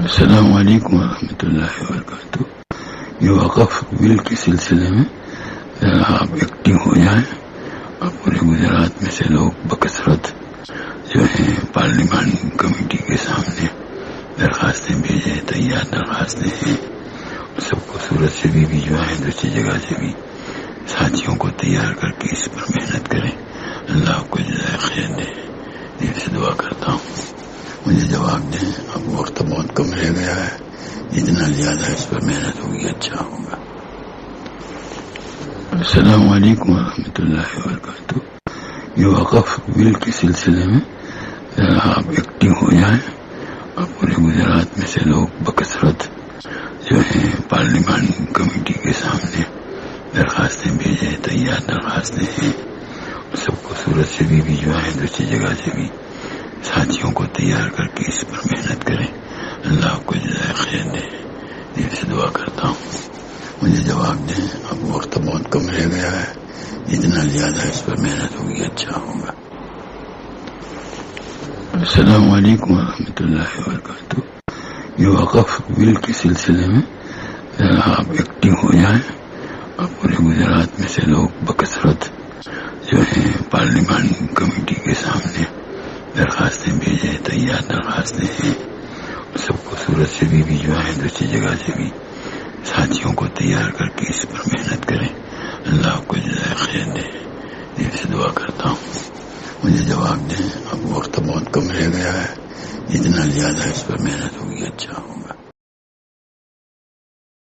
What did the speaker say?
السلام علیکم ورحمۃ اللہ وبرکاتہ۔ یہ وقف بل کے سلسلے میں ذرا آپ ایکٹیو ہو جائیں۔ اور پورے گجرات میں سے لوگ بکثرت جو ہیں پارلیمان کمیٹی کے سامنے درخواستیں بھیجیں، تیار درخواستیں ہیں۔ سب کو صورت سے بھی بھجوائیں دوسری جگہ سے بھی ساتھیوں کو تیار کر کے اس پر محنت کریں۔ اللہ آپ کو جزائے خیر دے دل سے دعا کرتا ہوں مجھے جواب دیں اب وقت بہت کم رہ گیا ہے۔ جتنا زیادہ اس پر محنت ہوگی اچھا ہوگا۔ السلام علیکم ورحمۃ اللہ وبرکاتہ۔ یہ وقف بل کے سلسلے میں ذرا آپ ایکٹیو ہو جائیں۔ اور پورے گجرات میں سے لوگ بکثرت جو ہیں پارلیمان کمیٹی کے سامنے درخواستیں بھیجیں، تیار درخواستیں ہیں۔ سب کو صورت سے بھی بھجوائیں دوسری جگہ سے بھی۔ ساتھیوں کو تیار کر کے اس پر محنت کریں۔ اللہ آپ کو جزائے خیر دے۔ دل سے دعا کرتا ہوں۔ مجھے جواب دیں۔ اب وقت بہت کم رہ گیا ہے۔ جتنا زیادہ اس پر محنت ہوگی اچھا ہوگا۔ السلام علیکم ورحمۃ اللہ وبرکاتہ۔ یہ وقف بل کے سلسلے میں ذرا آپ ایکٹیو ہو جائیں۔ اور پورے گجرات میں سے لوگ بکثرت جو ہیں، پارلیمان کمیٹی کے سامنے درخواستیں بھیجیں تیار درخواستیں ہیں سب کو سے بھی بھجوائیں دوسری جگہ سے بھی۔ ساتھیوں کو تیار کر کے اس پر محنت کریں۔ اللہ آپ کو جزائے خیر دے۔ دل سے دعا کرتا ہوں۔ مجھے جواب دیں۔ اب وقت بہت کم رہ گیا ہے۔ جتنا زیادہ اس پر محنت ہوگی اچھا ہوگا۔